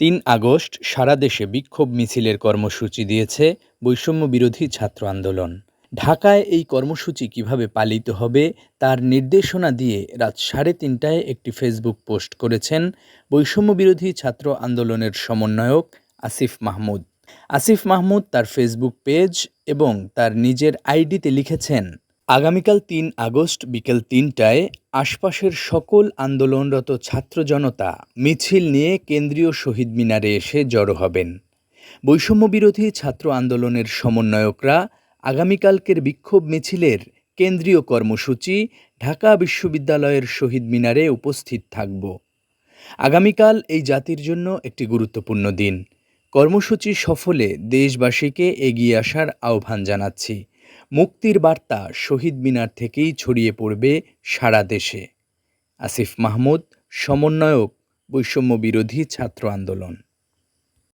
তিন আগস্ট সারা দেশে বিক্ষোভ মিছিলের কর্মসূচি দিয়েছে বৈষম্য বিরোধী ছাত্র আন্দোলন। ঢাকায় এই কর্মসূচি কীভাবে পালিত হবে তার নির্দেশনা দিয়ে রাত সাড়ে তিনটায় একটি ফেসবুক পোস্ট করেছেন বৈষম্য বিরোধী ছাত্র আন্দোলনের সমন্বয়ক আসিফ মাহমুদ। আসিফ মাহমুদ তার ফেসবুক পেজ এবং তার নিজের আইডিতে লিখেছেন আগামীকাল তিন আগস্ট বিকেল তিনটায় আশপাশের সকল আন্দোলনরত ছাত্র জনতা মিছিল নিয়ে কেন্দ্রীয় শহীদ মিনারে এসে জড়ো হবেন। বৈষম্যবিরোধী ছাত্র আন্দোলনের সমন্বয়করা আগামীকালকের বিক্ষোভ মিছিলের কেন্দ্রীয় কর্মসূচি ঢাকা বিশ্ববিদ্যালয়ের শহীদ মিনারে উপস্থিত থাকব। আগামীকাল এই জাতির জন্য একটি গুরুত্বপূর্ণ দিন। কর্মসূচি সফলে দেশবাসীকে এগিয়ে আসার আহ্বান জানাচ্ছি। মুক্তির বার্তা শহীদ মিনার থেকেই ছড়িয়ে পড়বে সারা দেশে। আসিফ মাহমুদ, সমন্বয়ক বৈষম্য বিরোধী ছাত্র আন্দোলন।